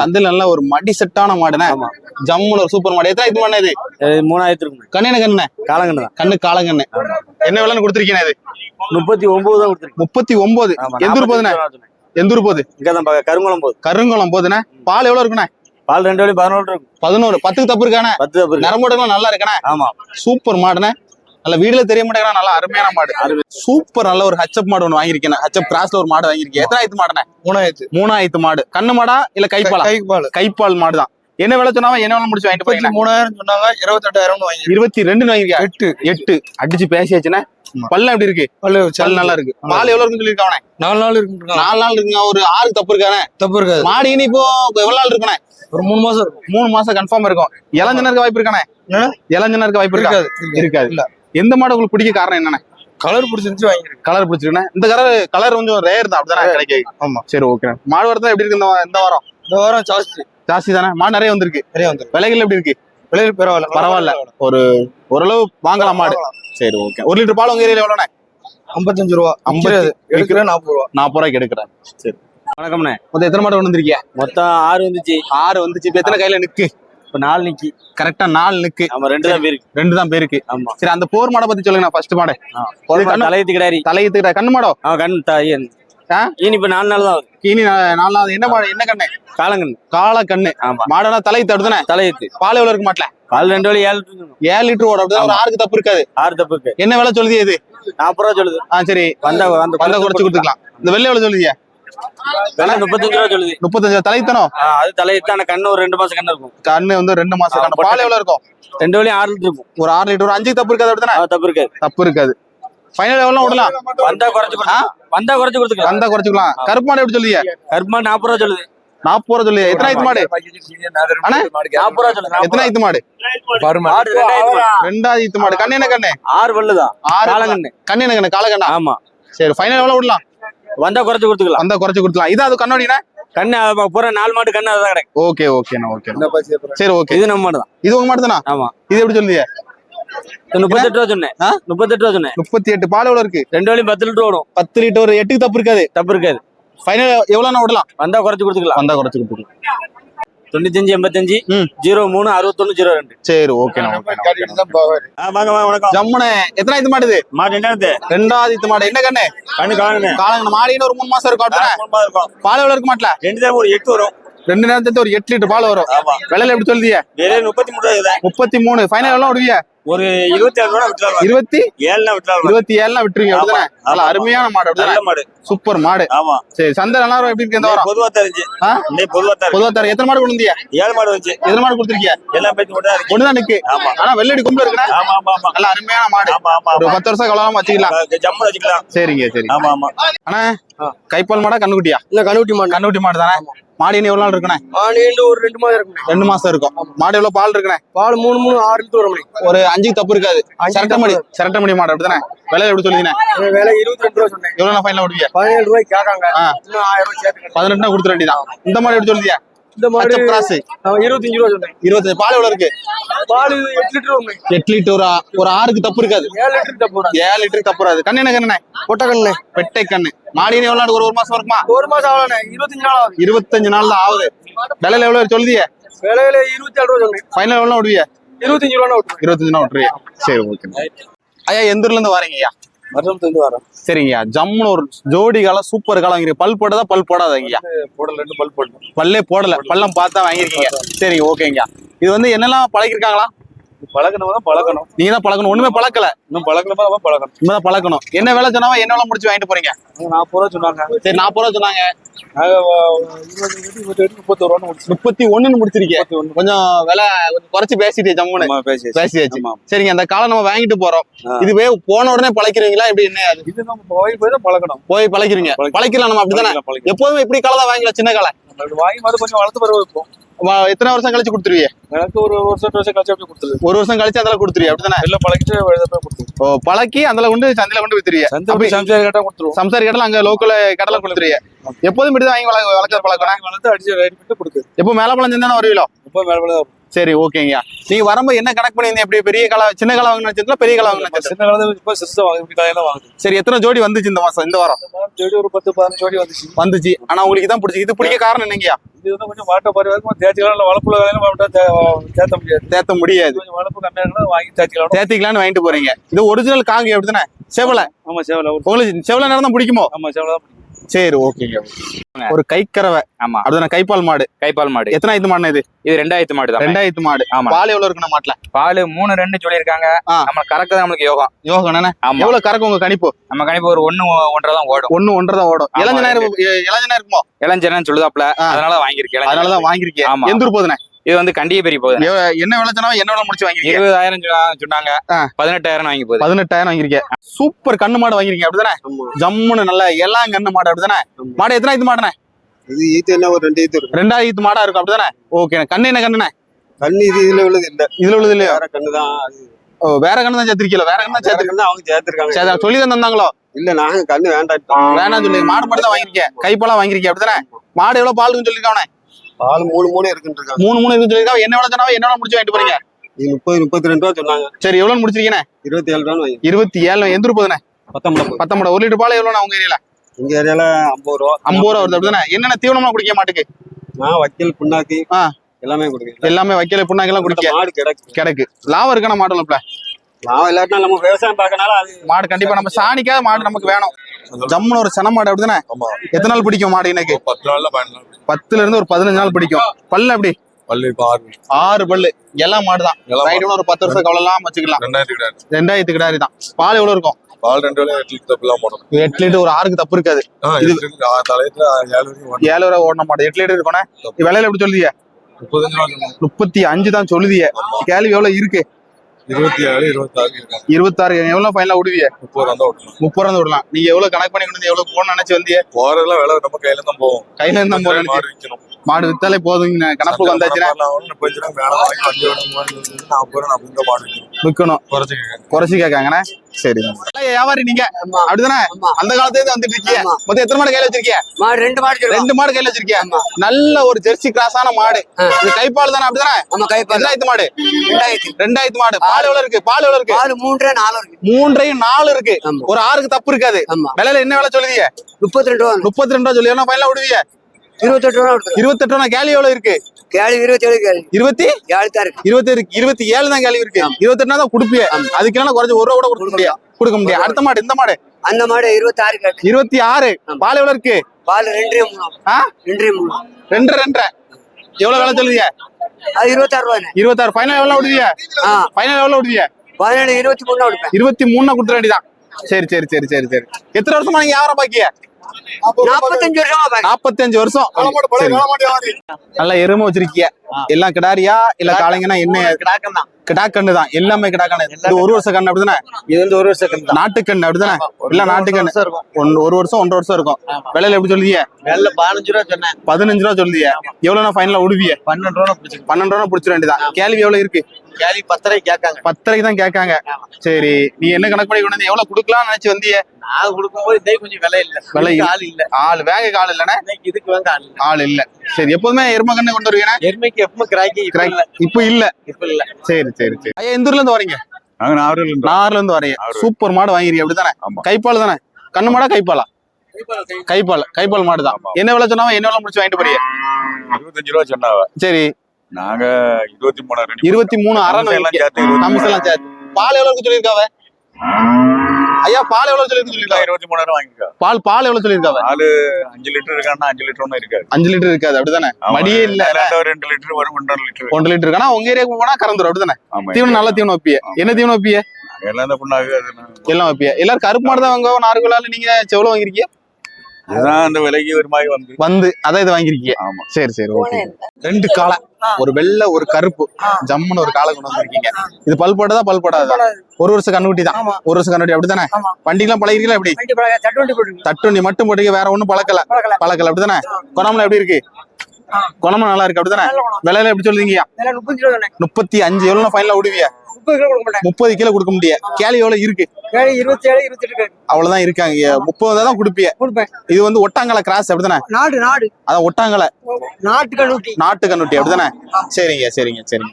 சந்தையில நல்ல ஒரு மடி செட்டான. ஜம்முன்னு ஒரு சூப்பர் மாடு. எத்தனை இது? இது மூணாயிரத்து இருக்கும் கண்ணு கண்ணு காலங்கண்டு தான். கண்ணு காலங்கண்ணு. என்ன விலைன்னு கொடுத்துருக்கீங்க இது? முப்பத்தி ஒன்பது தான் முப்பத்தி ஒன்பது எந்த ஊர் போகுதுண்ணே? எந்த ஊர் போகுது? இங்க தான் பாக்க கருங்குளம் போகுது. கருங்குளம் போகுதுண்ணே. பால் எவ்வளவு இருக்குண்ணே? பால் ரெண்டு வழி பதினோரு இருக்கும். பதினோரு. பத்துக்கு தப்பு இருக்கானே பத்து தப்பு நரம்போடுலாம் நல்லா இருக்கண்ணே. ஆமா. சூப்பர் மாடுண்ணே. நல்ல வீடுல தெரிய மாட்டேங்கிறா நல்லா அருமையான மாடு. சூப்பர் நல்ல ஒரு ஹச்சப் மாடு ஒன்று வாங்கியிருக்கேன் ஹச்சப் கிராஸ்ல ஒரு மாடு வாங்கியிருக்கேன். எத்தனை ஆயிரத்து மாடுண்ணே? மூணாயிரத்து மூணாயிரத்து மாடு. கண்ணு மாடா இல்ல கைப்பாலா? கைக்கு பால் கைப்பால் மாடு தான் என்ன விலை சொன்னாவ என்ன விலை முடிச்சு வாங்கிட்டு போறீங்க மூணாயிரம் சொன்னாங்க இருபத்தெட்டாயிரம் வாங்கி இருபத்தி ரெண்டு வாங்கிருக்கியா எட்டு. எட்டு. அடிச்சு பேசியாச்சுண்ணே. ஆமா. பல்ல எப்படி இருக்கு? பல்லு பல் நல்லா இருக்கு. பால் எவ்வளவு இருக்குன்னு சொல்லியிருக்கானே நாலு நாள் இருக்கு நாலு நாள் இருக்குங்க. ஒரு ஆறு தப்பு இருக்கானே தப்பு இருக்காது. மாடு இனி இப்போ எவ்வளவு நாள் இருக்குண்ணே ஒரு மூணு மாசம் இருக்கும். மூணு மாசம் கன்ஃபார்ம் இருக்கும். இளஞ்சனருக்கு வாய்ப்பு இருக்கானே? இளஞ்சனருக்கு வாய்ப்பு இருக்கா? இருக்காது. இருக்காது. இல்ல. எந்த மாடு உங்களுக்கு பிடிக்க காரணம் என்னண்ணே கலர் பிடிச்சிருந்துச்சு வாங்கிருக்கு கலர் பிடிச்சிருக்கேன் இந்த கலர் கலர் கொஞ்சம் ரேர் தான் அப்படிதானே கிடைக்காது ஆமா. சரி ஓகே மாடு வரதான் எப்படி இருக்கு இந்த வா- இந்த வாரம்? இந்த வாரம் ஜாஸ்தி. ஜாஸ்தி தானே? மாடு நிறைய வந்திருக்கு. நிறைய வந்துருக்கு. விலைகள் எப்படி இருக்கு? விலையில் பரவாயில்ல. பரவாயில்ல. ஒரு ஓரளவு வாங்கலாம் மாடு. சரி ஓகே ஒரு லிட்டர் பால் உங்க ஏரியால எவ்வளோண்ணே? ஐம்பத்தஞ்சு ரூபா. ஐம்பது. ஐம்பது எடுக்கிற நாற்பது ரூபா. நாற்பது ரூபாய்க்கு எடுக்கிறேன். சரி. வணக்கம்ண்ணே. மொத்தம் எத்தனை மாடு கொண்டு வந்திருக்கீங்க மொத்தம் ஆறு வந்துச்சு. ஆறு வந்துச்சு. இப்ப எத்தனை கையில நிக்கு? இப்ப நாலு நிக்கி. கரெக்டா நாலு நிக்கு. ஆமா ரெண்டு தான் பேருக்கு. ரெண்டு தான் பேருக்கு. ஆமா. சரி அந்த போர் மாடை பத்தி சொல்லுங்க ஃபர்ஸ்ட் மாடு இது கண்ணு- தலையத்து கிடாரி கண்ணு மாடோ? அவன் கண் தாய் ஆ? இனி இப்ப நாலு நாள் தான் இனி நா- நாலாவது என்ன மாடு? என்ன கண்ணு? காலங்கண்ணு. காளை கண்ணு ஆமா. மாடனா தலையத்து அப்படிதானே தலையத்து பால் எவ்வளவு இருக்க மாட்டல? பால் ரெண்டு வழி ஏழு. ஏழு லிட்டர் ஓட அப்படிதான். ஆறுக்கு தப்பு இருக்காது. ஆறு தப்பு இருக்கு. என்ன விலை சொல்லுது இது? நாற்பது ரூபா சொல்லுது. ஆ சரி. வந்தா வந்த வந்த குறைச்சு கொடுத்துக்கலாம். இந்த வெள்ளை எவ்வளவு சொல்லுதியா விலை முப்பத்தஞ்சு ரூபா சொல்லுது. முப்பத்தஞ்சு தலைத்தனம்? அது தலையத்தான. கண்ணு ஒரு ரெண்டு மாசம் கண்ணு இருக்கும். கண்ணு வந்து ரெண்டு மாசம் கண்ணு. பால் எவ்வளவு இருக்கும்? ரெண்டு வழியும் ஆறு லிட்டர் இருக்கும். ஒரு ஆறு லிட்டர். ஒரு அஞ்சு தப்பு இருக்காது அப்படிதானே ஆ, தப்பு இருக்காது. தப்பு இருக்காது. ஃபைனல் எவ்வளவு விடலாம். வந்தா குறைச்சு வந்தா குறைச்சு கொடுத்துக்கலாம். வந்தா குறைச்சுக்கலாம் கருப்பு மாடு எப்படி சொல்லுதியா கருப்பு மாடு நாற்பது ரூபா சொல்லுது. நாற்பது ரூபா சொல்லுதியா எத்தனை ஐத்து மாடு? நாற்பது ரூபா எத்தனை ஐத்து மாடு. ரெண்டாவது ஐத்து மாடு. கண்ணு என்ன கண்ணு? ஆறு பல்லுதான் ஆறு. காலங்கண்ணு கண்ணு என்ன கண்ணு? கால கண்ணா ஆமா. சரி ஃபைனல் எவ்வளவு விடலாம். வந்தா குறைச்சு கொடுத்துக்கலாம். வந்தா குறைச்சு கொடுக்கலாம் இது அது கண்ணோடினா? கண்ணு பூரா நாலு மாடு கண்ணு அதான் கிடைக்கும். ஓகே ஓகேண்ணா ஓகே சரி ஓகே. இது நம்ம மாடு தான் இது உங்க மாடு தானா ஆமா. இது எப்படி இது முப்பத்தெட்டு ரூபா சொன்னேன்? முப்பத்தெட்டு ரூபா சொன்னேன். முப்பத்தி எட்டு பால் எவ்வளவு இருக்கு? ரெண்டு வழியும் பத்து லிட்டர் ஓடும். பத்து லிட்டர் ஒரு எட்டுக்கு தப்பு இருக்காது. தப்பு இருக்காது. ஃபைனல் எவ்வளவுனா விடலாம் வந்தா குறைச்சு கொடுத்துக்கலாம். வந்தா குறைச்சு கொடுத்துக்கலாம். தொண்ணூத்தஞ்சு எண்பத்தஞ்சு ம். ஜீரோ மூணு அறுபத்தொன்னு ஜீரோ ரெண்டு. சரி ஓகேண்ணா வாங்க வாங்க வணக்கம். ஜம்முனே எத்தனை இது? மாடுது மாடு என்ன ரெண்டாவது இது மாடு. என்ன கண்ணு? கண்ணு காணுங்க. காலங்க மாடின்னு ஒரு மூணு மாசம் இருக்கும். பால் எவ்வளவு இருக்க மாட்டல? ரெண்டு தான் ஒரு எட்டு வரும். ரெண்டு நேரத்துக்கு ஒரு எட்டு லிட்டர் பால் வரும். ஆமா. விலையில எப்படி சொல்லுதிய? வேற முப்பத்தி மூணு முப்பத்தி மூணு. ஃபைனல் எவ்வளவு விடுவிய? ஒரு இருபத்தி ஏழு ரூபா இருபத்தி? விட்டுலாம் இருபத்தி ஏழுலாம் விட்டுருவீங்க. அப்படிதானே? நல்ல. அருமையான மாடு நல்ல மாடு. சூப்பர் மாடு. ஆமா. சரி சந்தை நல்லா இருக்கும் எப்படி இருக்கு? இந்த வாரம்? பொதுவா தெரிஞ்சு பொதுவா தர பொதுவா தர எத்தனை மாடு கொண்டு வந்தியா? ஏழு மாடு வந்துச்சு. எத்தனை மாடு கொடுத்துருக்கியா? எல்லாம் பேச்சு மட்டும் தான் இருக்கு. ஒண்ணுதான் நிக்கு. ஆமா. ஆனா வெள்ளடி கும்பல இருக்குண்ணா. ஆமா ஆமா ஆமா. நல்ல அருமையான மாடு. ஆமா ஆமா ஒரு பத்து வருஷம் கலவாம வச்சுக்கலாம். ஜம்மு வச்சுக்கலாம். சரிங்க சரி. ஆமா ஆமா. அண்ணா கைப்பால் மாடா கண்ணுக்குட்டியா? இல்ல கணுட்டி மாடு. கண்ணுக்குட்டி மாடு தானே? மாடு இன்னும் எவ்வளவு நாள் இருக்குண்ணே ஆண்டு ஒரு ரெண்டு மாதம் இருக்கும் ரெண்டு மாசம் இருக்கும். மாடு எவ்வளவு பால் இருக்குண்ணே பால் மூணு மூணு ஆறு லிட்டர் வரும் ஒரு அஞ்சுக்கு தப்பு இருக்காது. சரட்டமடி சரட்டமடி மாடு அப்படிதானே? விலை எப்படி சொல்லுவீங்க? விலை இருபத்தி ரெண்டு ரூபா சொன்னேன். எவ்வளவு ஃபைனல் விடுவியா பதினேழு ரூபாய்க்கு கேட்காங்க. ஆயிரம் ரூபாய் பதினெட்டுனா கொடுத்துட வேண்டியதான் இந்த மாடு எப்படி சொல்லுதியா இந்த மாடு கிராஸ் இருபத்தஞ்சு ரூபா சொன்னேன். இருபத்தஞ்சு பால் எவ்வளவு இருக்கு? பால் எட்டு லிட்டர் எட்டு லிட்டர் ஒரு ஆறுக்கு தப்பு இருக்காது. ஏழு லிட்டர் தப்பு ஏழு லிட்டருக்கு தப்பு வராது. கண்ணு என்ன கண்ணு பொட்டை கண்ணு. பெட்டை கண்ணு. மாடின்னு எவ்வளவு நாள் ஒரு ஒரு மாசம் இருக்குமா? ஒரு மாசம் ஆகலண்ணே. இருபத்தஞ்சு நாள் ஆகுது. இருபத்தஞ்சு நாள் தான் ஆகுது. விலையில எவ்வளவு சொல்லுதிய? விலையில இருபத்தி ஏழு ரூபா சொன்னேன். ஃபைனல் எவ்வளவு விடுவிய இருபத்தஞ்சு ரூபா இருபத்தஞ்சு நாள் விட்டுருவிய சரி ஓகே. ஐயா எந்த ஊர்ல இருந்து வரீங்க ஐயா? வருஷம் தந்து வரோம். சரிங்கய்யா. ஜம்முன்னு ஒரு ஜோடி காலம் சூப்பர் காலம் வாங்கிருக்கீங்க பல் போட்டதா பல் போடாதீங்கய்யா. போடல ரெண்டு பல் போடணும். பல்லே போடல. பள்ளம் பார்த்தா வாங்கியிருக்கீங்க சரி ஓகேங்கய்யா. இது வந்து என்னெல்லாம் பழகிருக்காங்களா? பழக்கணும் தான் பழக்கணும் நீங்க தான் பழக்கணும் ஒண்ணுமே பழக்கல. இன்னும் பழக்கணுமா தான் பழக்கணும் இனிமே பழக்கணும் என்ன வேலை சொன்னாவா? என்ன வேலை முடிச்சு வாங்கிட்டு போறீங்க? நாற்பது ரூபா சொன்னாங்க. சரி நாற்பது ரூபா சொன்னாங்க. ரூபா முடிச்சு. முப்பத்தி ஒண்ணுன்னு முடிச்சிருக்கீங்க. கொஞ்சம் விலை கொஞ்சம் குறைச்சு பேசிட்டு ஜம்முன்னு. பேசியாச்சு. சரிங்க அந்த காலம் நம்ம வாங்கிட்டு போறோம். இதுவே போன உடனே பழக்கிறீங்களா? இப்படி என்ன அது? இது நம்ம போய் போய் தான் பழக்கணும் போய் பழக்கிறீங்க. பழக்கி- பழக்கலாம் நம்ம பழக்கலாம், பழக்கலாம். எப்போதுமே இப்படி காலம் தான் வாங்கிக்கலாம் சின்ன காலை. வாங்கி மாதிரி கொஞ்சம் வளர்த்து வ- எத்தனை வருஷம் கழிச்சு கொடுத்துருவீங்க எனக்கு ஒரு வருஷம் வருஷம் கழிச்சு அப்படியே கொடுத்துருது ஒரு வருஷம் கழிச்சு அதெல்லாம் கொடுத்துருவீங்க அப்படிதானே எல்லாம் பழகிட்டு எழுத கொடுத்துருவோம் ஓ பழக்கி அதுல கொண்டு சந்தையில கொண்டு வித்துருவீங்க அப்படி சம்சாரி கேட்டா கொடுத்துருவோம். சம்சாரி கடல அங்க லோக்கல் கடலை கொடுத்துருவீங்க எப்போதும் இப்படி தான் வாங்கி வளர்க்க வளர்க்குற பழக்கம். வளர்த்து அடிச்சு ரைட் பண்ணிட்டு கொடுக்குது. எப்போ மேல பழம் தானே வருவீங்களோ ரொம்ப மேல இருக்கும். சரி ஓகேங்கய்யா. நீங்க வரும்போது என்ன கணக்கு பண்ணியிருந்தீங்க? எப்படி பெரிய கால சின்ன கால வாங்கின வச்சிருந்தா பெரிய கால வாங்கின சின்ன காலத்துல இப்ப சிறுசா வாங்க இப்படி காலையில வாங்குது. சரி எத்தனை ஜோடி வந்துச்சு இந்த மாசம் இந்த வாரம்? ஜோடி ஒரு பத்து பதினஞ்சு ஜோடி வந்துச்சு. வந்துச்சு. ஆனா உங்களுக்கு தான் பிடிச்சி இது பிடிக்க காரணம் என்னங்கய்யா? இது வந்து கொஞ்சம் மாட்ட பருவம் தேய்ச்சிக்கலாம் வளர்ப்புல வேலையில மாட்டா தேத்த முடியாது. தேத்த முடியாது. கொஞ்சம் வளர்ப்பு கம்மியா இருந்தா வாங்கி தேய்ச்சிக்கலாம் தேத்திக்கலாம்னு வாங்கிட்டு போறீங்க. இது ஒரிஜினல் காங்க எப்படிதானே செவலை. ஆமா சேவல. உங்களுக்கு செவலை நேரம் தான் பிடிக்குமோ? ஆமா சேவல தான் சரி ஓகேங்க ஒரு கைக்கறவை ஆமா. அப்படிதானே கைப்பால் மாடு? கைப்பால் மாடு. எத்தனை ஐத்து மாடுனா இது? இது ரெண்டாயிரத்து மாடு தான் ரெண்டாயிரத்து மாடு. ஆமா. பால் எவ்வளவு இருக்கு மாட்டுல? பால் மூணு ரெண்டு சொல்லியிருக்காங்க. நம்ம கறக்குறது நம்மளுக்கு யோகம். யோகம் என்ன ஆமா. எவ்வளவு கறக்கும் உங்க கணிப்பு? நம்ம கணிப்பு ஒரு ஒண்ணு ஒன்றரை தான் ஓடும். ஒண்ணு ஒன்றரை தான் ஓடும். ஆமா, இளஞ்ச நேரம் இளஞ்ச நேரம் இருக்குமோ? இளஞ்சனன்னு சொல்லுதாப்ல. அதனால வாங்கியிருக்கேன் அதனாலதான் வாங்கிருக்கீங்க ஆமா. எந்த ஊர் போதுனே இது வந்து கண்டிய பெரிய போகுது. என்ன விளைச்சனா என்ன விலை முடிச்சு வாங்கிருக்கீங்க? இருபதாயிரம் சொன்னா- சொன்னாங்க. பதினெட்டாயிரம் வாங்கி போகுது. பதினெட்டாயிரம் வாங்கிருக்கீங்க. சூப்பர் கண்ணு மாடு வாங்கிருக்கீங்க அப்படிதானே. ஜம்முன்னு நல்ல எல்லாம் கண்ணு மாடு அப்படிதானே. மாடு எத்தனை ஐத்து மாடுனே இது ஈத்து என்ன ஒரு ரெண்டு ஈத்து இருக்கும். ரெண்டாயிரத்து மாடா இருக்கும் அப்படிதானே? ஓகே கண்ணு என்ன கண்ணுனே கண்ணு இது இதுல உள்ளது இல்ல. இதுல உள்ளது இல்லையா? வேற கண்ணு தான் அது. ஓ, வேற கண்ணு தான் சேர்த்திருக்கீங்களா? வேற கண்ணு தான் வேற சேர்த்து கண்ணு அவங்க சேர்த்திருக்காங்க. சரி சொல்லி தான் தந்தாங்களோ? இல்ல நாங்க கண்ணு வேண்டாம் வேணாம் சொல்லி மாடு மட்டும் தான் வாங்கிருக்கேன் கைப்பெல்லாம் வாங்கிருக்கேன் அப்படிதானே? மாடு எவ்வளவு பாலுன்னு சொல்லிருக்கானே பால் மூணு மூணு இருக்குன்னு மூணு மூணு இருக்குன்னு சொல்லிருக்கா என்ன விலை சொன்னாவே என்ன முடிச்சு வாங்கிட்டு போறீங்க? இது முப்பது முப்பத்தி ரெண்டு ரூபா சொன்னாங்க. சரி எவ்வளவு முடிச்சிருக்கீங்க இருபத்தி ஏழு வாங்கி இருபத்தி ஏழு எந்த போதுனே பத்தொன்பது பத்தொன்பது ஒரு லிட்டர் பால் எவ்வளவு உங்க ஏரியால? எங்க ஏரியால ஐம்பது ரூபா. ஐம்பது ரூபா வருது. அப்படிதானே? என்னென்ன தீவனமா குடிக்க மாட்டுக்கு? நான் வைக்கல் புண்ணாக்கு ஆ. எல்லாமே கொடுக்குறேன் எல்லாமே வைக்கல புண்ணாக்கெல்லாம் குடிக்க. மாடு கிடக்கு. கிடக்கு. லாபம் இருக்கான மாடு வளர்ப்புல நான் இல்லாட்டினா நம்ம விவசாயம் பார்க்கனால அது மாடு கண்டிப்பா. நம்ம சாணிக்காத மாடு நமக்கு வேணும். ஜம்முன்னு ஒரு சன மாடு அப்படிதானே? எத்தனை நாள் பிடிக்கும் மாடு எனக்கு பத்து நாள்ல பத்துல இருந்து ஒரு பதினஞ்சு நாள் பிடிக்கும். பல்லு அப்படி இப்ப ஆறு ஆறு பல்லு. எல்லாம் மாடு. ரைட்டு ஒரு பத்து வருஷம் கவலைலாம் வச்சுக்கலாம். ரெண்டாயிரத்தி கிடாரி தான். பால் எவ்வளவு இருக்கும்? பால் ரெண்டு எட்டு லிட்டர் போடணும். எட்டு லிட்டர் ஒரு ஆறுக்கு தப்பு இருக்காது. ஏழு ஓடணும். ரூபா ஓடன மாடு. எட்டு லிட்டர் இருக்கணும் விலையில எப்படி சொல்லுதிய. முப்பத்தி அஞ்சு தான் சொல்லுதிய. கேள்வி எவ்வளவு இருக்கு? இருபத்தி ஏழு இருபத்தாறு. இருபத்தாறு. எவ்வளவு ஃபைனலா விடுவிய? முப்பது ரூபா ஓட்டணும் முப்பது ரூபா விடலாம். நீங்க எவ்வளவு கணக்கு பண்ணி கொண்டு எவ்வளவு போன நினைச்சு வந்திய? போறதெல்லாம் வேலை நம்ம கையில தான் போவோம் கையில இருந்தா போற நினைச்சு மாடு விற்கணும் மாடு வித்தாலே போதும். கணக்கு வந்தாச்சுன்னா. ரூபா நாற்பது ரூபா இந்த மாடு விற்கணும் விற்கணும் குறைச்சு கேட்காங்கண்ணே? சரி நல்ல வியாபாரி நீங்க. அப்படிதானே? அந்த காலத்துல இருந்து வந்துட்டு இருக்கீங்க. மொத்தம் எத்தனை மாடு கையில வச்சிருக்கீங்க? மாடு ரெண்டு மாடு ரெண்டு மாடு கையில வச்சிருக்கீங்க. நல்ல ஒரு ஜெர்சி கிராஸான மாடு. இது கைப்பால் தானே அப்படிதானே? ஆமா கைப்பால் ரெண்டாயிரத்து மாடு. ரெண்டாயிரத்தி. ரெண்டாயிரத்து மாடு. பால் எவ்வளவு இருக்கு? பால் எவ்வளவு இருக்கு? பால் மூன்றரை நாலு இருக்கு. மூன்றையும் நாலு இருக்கு. ஒரு ஆறுக்கு தப்பு இருக்காது. விலையில என்ன விலை சொல்லுவீங்க? முப்பத்தி ரெண்டு ரூபா. முப்பத்தி ரெண்டு ரூபா சொல்லி என்ன ஃபைனலா விடுவீங்க இருபத்தெட்டு ரூபா இருபத்தெட்டு ரூபா கேள்வி எவ்வளவு இருக்கு? கேள்வி இருபத்தி ஏழு கேள்வி இருபத்தி? ஏழு தான் இருக்கு. இருபத்தி இருக்கு இருபத்தி ஏழு தான் கேள்வி இருக்கு. இருபத்தெட்டு தான் கொடுப்பிய. அதுக்கு குறைஞ்சு ஒரு ரூபா கூட கொடுக்க முடியாது. கொடுக்க முடியாது. அடுத்த மாடு இந்த மாடு? அந்த மாடு இருபத்தி ஆறு இருபத்தி ஆறு பால் எவ்வளவு இருக்கு? பால் ரெண்டரை மூணு ரெண்டரை மூணு ரெண்டு ரெண்டரை எவ்வளவு விலை சொல்லுவீங்க அது இருபத்தாறு ரூபாய் இருபத்தாறு. ஃபைனல் எவ்வளவு விடுவீங்க ஃபைனல் எவ்வளவு விடுவீங்க பதினேழு இருபத்தி மூணு இருபத்தி மூணு கொடுத்துட வேண்டியதான் சரி சரி சரி சரி சரி. எத்தனை வருஷமா நீங்க வியாபாரம் பாக்கிய? நாற்பத்தஞ்சு வருஷமா நாற்பத்தஞ்சு வருஷம். நல்லா எருமை வச்சிருக்கீங்க எல்லாம் கிடாரியா? இல்ல காளைங்கன்னா என்ன? கிடாக்கம் தான் கிடாக்கண்ணு தான். எல்லாமே கிடாக்கண்ணு. இது ஒரு வருஷம் கண்ணு அப்படிதானே? இது வந்து ஒரு வருஷம் கண்டு நாட்டுக்கண்ணு அப்படிதானே? இல்ல நாட்டுக்கண்ணு. ஒன்னு ஒரு வருஷம் ஒன்றரை வருஷம் இருக்கும். விலையில எப்படி சொல்லுவீங்க நல்ல பதினஞ்சு ரூபா சொன்னேன். பதினஞ்சு ரூபா சொல்லுவீங்க எவ்வளவு ஃபைனலா விடுவீங்க பன்னெண்டு ரூபா பிடிச்சிருக்கு. பன்னெண்டு ரூபா பிடிச்சிட வேண்டியதான் கேள்வி எவ்வளவு இருக்கு? கேள்வி பத்தரை கேட்காங்க. பத்தரைக்கு தான் கேட்காங்க. சரி நீ என்ன கணக்கு பண்ணி கொண்டு எவ்வளவு கொடுக்கலாம்னு நினைச்சு வந்திய? நான் கொடுக்கும்போது இதே கொஞ்சம் விலை இல்ல. விலை. ஆள் இல்ல. ஆள் வேங்க ஆள் இன்னைக்கு இதுக்கு ஆள் இல்ல. ஆள் இல்ல. சரி எப்போதுமே எரும கண்ணு கொண்டு வருவீங்க எருமைக்கு எப்பவும் கிராக்கி இப்ப இல்ல. இப்ப இல்ல. சரி சரி சரி. ஐயா எந்த ஊர்ல இருந்து வரீங்க? நாங்க நாகரில் இருந்தோம் நார்ல இருந்து வரீங்க. சூப்பர் மாடு வாங்கிருக்கீங்க அப்படிதானே. கைப்பால் தானே? கண்ணு மாடா கைப்பாலா? கைப்பால் கைப்பால். மாடு தான். என்ன விலை சொன்னாவோ என்ன விலை முடிச்சு வாங்கிட்டு போறீங்க? இருபத்தஞ்சு ரூபா சொன்னாவ சரி. நாங்க இருபத்தி மூணு இருபத்தி மூணு. அரை எல்லாம் சேர்த்து. பால் எவ்வளவுக்கு சொல்லியிருக்காவ? ஐயா பால் எவ்வளவு சொல்லிருக்கு சொல்லியிருக்காங்க இருபத்தி மூணாயிரம் வாங்கிக்கோ பால் பால் எவ்வளவு சொல்லியிருக்காவ நாலு அஞ்சு லிட்டர் இருக்கான்னா அஞ்சு லிட்டர் ஒன்றும் இருக்காது. அஞ்சு லிட்டர் இருக்காது அப்படிதானே. மடியே இல்ல ரெண்டு லிட்டர் வரும் ஒன்றரை லிட்டர். ஒன்றரை லிட்டர் இருக்கானா? உங்க ஏரியாவுக்கு போனா கறந்துரும் அப்படிதானே? தீவனம் நல்ல தீவனம் வைப்பிய. என்ன தீவனம் வைப்பிய? எல்லாம் இந்த புண்ணாக்கு எல்லாம் வைப்பிய. எல்லாரும் கருப்பு மாடு தான் வாங்க நார்கோலால நீங்க செவ்வளவு வாங்கிருக்கீங்க இதுதான் அந்த விலைக்கு ஒரு மாதிரி வந்து. வந்து அதான் இது வாங்கிருக்கீங்க ஆமா. சரி சரி ஓகே. ரெண்டு காளை ஒரு வெள்ளை ஒரு கருப்பு ஜம்முன்னு ஒரு காளை கொண்டு வந்திருக்கீங்க. இது பல் போட்டதா பல் போடாதா ஒரு வருஷம் கண்ணுக்குட்டி தான். ஒரு வருஷம் கண்ணுக்குட்டி அப்படிதானே ஆமா. வண்டிக்கெல்லாம் பழகிறீங்களா எப்படி? வண்டி தட்டுவண்டி மட்டும் போட்டீங்க வேற ஒண்ணும் பழக்கல. பழக்கல. அப்படிதானே குணம்ல எப்படி இருக்கு? ஆ. குணமும் நல்லா இருக்கு குணம். விலையில எப்படி சொல்லுவீங்க முப்பத்தி அஞ்சு எவ்வளவு ஃபைனலா விடுவிய முப்பது கிலோ கொடுக்க மாட்டேன் முப்பது கிலோ கொடுக்க முடியாது. கேலி எவ்வளவு இருக்கு? கேள்வி இருபத்தி ஏழு இருபத்தி எட்டு அவ்வளவுதான் இருக்காங்க. முப்பது தான் கொடுப்பிய கொடுப்பேன். இது வந்து ஒட்டாங்கல கிராஸ் அப்படிதானே நாடு நாடு. அதான் ஒட்டாங்கல. நாட்டு கண்ணுட்டி நாட்டு கண்ணுட்டி அப்படிதானே சரிங்க சரிங்க சரிங்க.